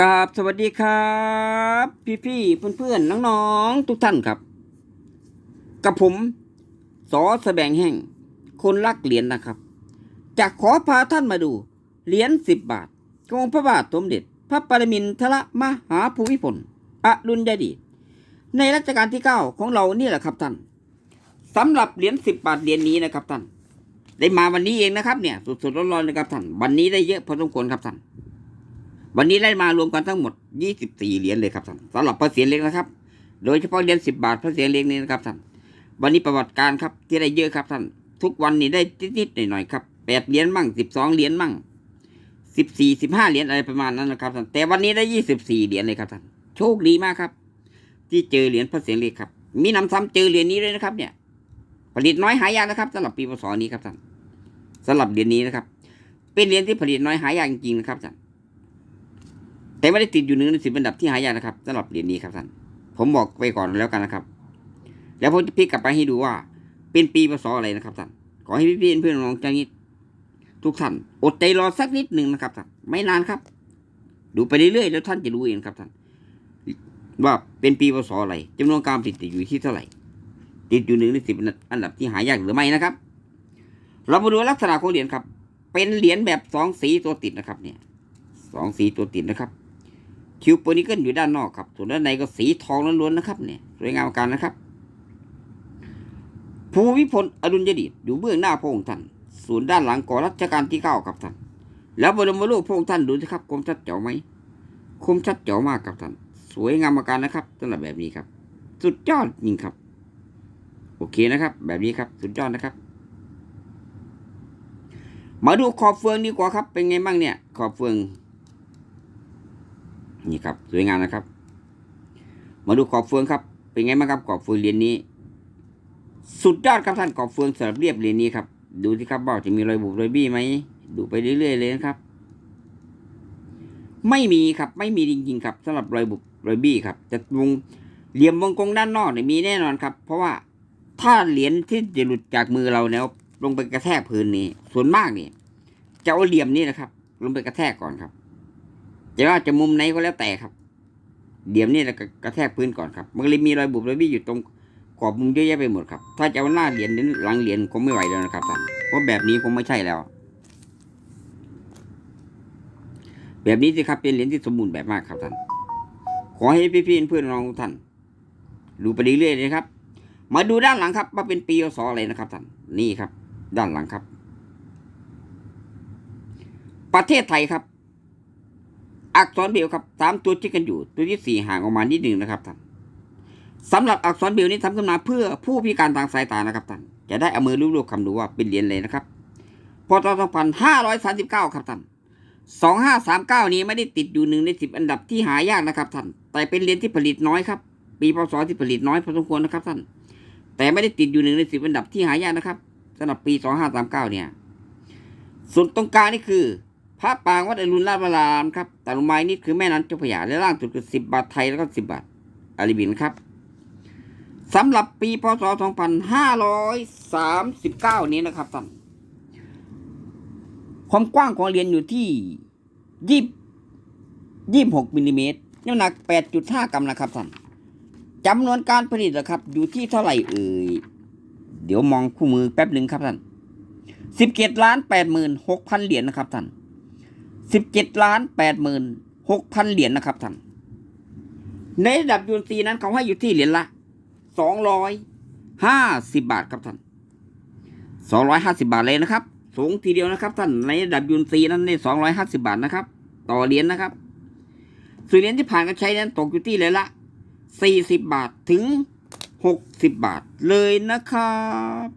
กราบสวัสดีครับ พี่พี่เพื่อนเพื่อนน้องๆทุกท่านครับ กับผมสอสแสบงแห่ง คนรักเหรียญนะครับ จะขอพาท่านมาดู เหรียญสิบบาทของพระบาทสมเด็จ พระปรมินทรมหาภูมิพลอดุลยเดชในรัชกาลที่เก้าของเรานี่แหละครับท่านสำหรับเหรียญสิบบาทเหรียญนี้นะครับท่าน ได้มาวันนี้เองนะครับเนี่ยสดๆร้อนๆเลยครับท่าน วันนี้ได้เยอะพอสมควรครับท่าน วันนี้ได้มารวมกันทั้งหมด 24 เหรียญเลยครับท่านสำหรับพระเศียรเล็กนะครับ โดยเฉพาะเหรียญ10 บาทพระเศียรเล็กนี้นะครับท่านวันนี้ประวัติการครับที่ได้เยอะครับท่านทุกวันนี้ได้นิดๆหน่อยๆครับ8เหรียญมั่ง 12 เหรียญมั่ง 14 15 เหรียญอะไรประมาณนั้นนะครับท่านแต่วันนี้ได้ 24 เหรียญเลยครับท่านโชคดีมากครับ ที่เจอเหรียญพระเศียรเล็กครับ มีนำซ้ำเจอเหรียญนี้เลยนะครับ เนี่ย ผลิตน้อยหายากนะครับสำหรับปีพศนี้ครับท่านสำหรับเหรียญนี้นะครับ เป็นเหรียญที่ผลิตน้อยหายากจริงๆนะครับท่าน แต่ไม่ได้ติดอยู่หนึ่งในสิบอันดับที่หายากนะครับสำหรับเหรียญนี้ครับท่านผมบอกไปก่อนแล้วกันนะครับ แล้วผมจะพลิกกลับไปให้ดูว่า เป็นปีพศอะไรนะครับท่านขอให้พี่ๆเพื่อนๆน้องๆจังนี้ทุกท่านอดใจรอสักนิดหนึ่งนะครับท่านไม่นานครับ ดูไปเรื่อยๆแล้วท่านจะรู้เองครับท่านว่าเป็นปีพศอะไรจำนวนการผลิตอยู่ที่เท่าไหร่ ติดอยู่หนึ่งในสิบอันดับที่หายากหรือไม่นะครับ เรามาดูลักษณะของเหรียญครับ เป็นเหรียญแบบสองสีตัวติดนะครับ เนี่ยสองสีตัวติดนะครับ คิวโปนิเกิลอยู่ด้านนอกครับ ส่วนด้านในก็สีทองล้วนๆนะครับเนี่ยสวยงามกันนะครับ ภูมิพลอดุลยเดชอยู่เบื้องหน้าพระองค์ท่าน ส่วนด้านหลังก่อรัชกาลที่เก้าครับท่าน แล้วบรมรูปพระองค์ท่านดูสิครับคมชัดเจ๋วไหมคมชัดเจ๋วมากครับท่าน สวยงามมากนนะครับสำหรับแบบนี้ครับ สุดยอดจริงครับ โอเคนะครับ แบบนี้ครับสุดยอดนะครับ มาดูขอบเฟืองดีกว่าครับ เป็นไงบ้างเนี่ย ขอบเฟือง นี่ครับสวยงามนะครับ มาดูขอบเฟืองครับ เป็นไงบ้างครับขอบเฟืองเหรียญนี้ สุดยอดครับท่านขอบเฟืองสำหรับเรียบเหรียญนี้ครับ ดูสิครับว่าจะมีรอยบุบรอยบี้ไหมดูไปเรื่อยๆเลยนะครับ ไม่มีครับไม่มีจริงๆครับสำหรับรอยบุบรอยบี้ครับจะวงเหลี่ยมวงกลมด้านนอกเนี่ยมีแน่นอนครับ เพราะว่าถ้าเหรียญที่จะหลุดจากมือเราแล้ว ลงไปกระแทกพื้นนี้ ส่วนมากนี่จะเอาเหลี่ยมนี่นะครับ ลงไปกระแทกก่อนครับ จะว่าจะมุมไหนก็แล้วแต่ครับเหลี่ยมนี่แล้วก็กระแทกพื้นก่อนครับ มันเลยมีรอยบุบรอยบี้อยู่ตรงขอบมุมเยอะแยะไปหมดครับ ถ้าจะเอาหน้าเหรียญหรือหลังเหรียญคงไม่ไหวแล้วนะครับท่านเพราะแบบนี้คงไม่ใช่แล้ว แบบนี้สิครับเป็นเหรียญที่สมบูรณ์แบบมากครับท่าน ขอให้พี่ๆเพื่อนๆน้องทุกท่านดูไปเรื่อยๆเลยครับ มาดูด้านหลังครับว่าเป็นปีพศอะไรนะครับท่าน นี่ครับ ด้านหลังครับ ประเทศไทยครับ อักษรเบลครับสามตัวที่กันอยู่ ตัวที่สี่ห่างออกมานิดหนึ่งนะครับท่านสำหรับอักษรเบลนี้ทำขึ้นมาเพื่อผู้พิการทางสายตานะครับท่านจะได้เอามือรูปๆคำดูว่าเป็นเหรียญเลยนะครับพศ2539 ครับท่าน2539 นี้ไม่ได้ติดอยู่หนึ่งในสิบอันดับที่หายากนะครับท่านแต่เป็นเหรียญที่ผลิตน้อยครับปีพศที่ผลิตน้อยพอสมควรนะครับท่านแต่ไม่ได้ติดอยู่หนึ่งในสิบอันดับที่หายากนะครับสำหรับปี 2539 เนี่ยส่วนตรงกลางนี่คือ พระปางวัดอรุณราชวรามครับตาลุไม้นี่คือแม่น้ำเจ้าพระยาและล่างสุดคือสิบบาทไทยแล้วก็สิบบาทอาริบินครับสำหรับปีพศ 2539 นี้นะครับท่านความกว้างของเหรียญอยู่ที่ยี่ยี่หกมิลลิเมตรน้ำหนักแปดจุดห้ากรัมนะครับท่านจำนวนการผลิตนะครับ อยู่ที่เท่าไหร่เอ่ย เดี๋ยวมองคู่มือแป๊บหนึ่งครับท่านสิบเจ็ดล้านแปดหมื่นหกพันเหรียญนะครับท่าน สิบเจ็ดล้านแปดหมื่นหกพันเหรียญนะครับท่าน ในระดับยูนซีนั้นเขาให้อยู่ที่เหรียญละสองร้อยห้าสิบบาทครับท่านสองร้อยห้าสิบาทเลยนะครับ สูงทีเดียวนะครับท่านในระดับยูนซีนั้นในสองร้อยห้าสิบาทนะครับ ต่อเหรียญนะครับส่วนเหรียญที่ผ่านการใช้นั้นตกอยู่ที่เหรียญละสี่สิบบาทถึงหกสิบบาทเลยนะครับ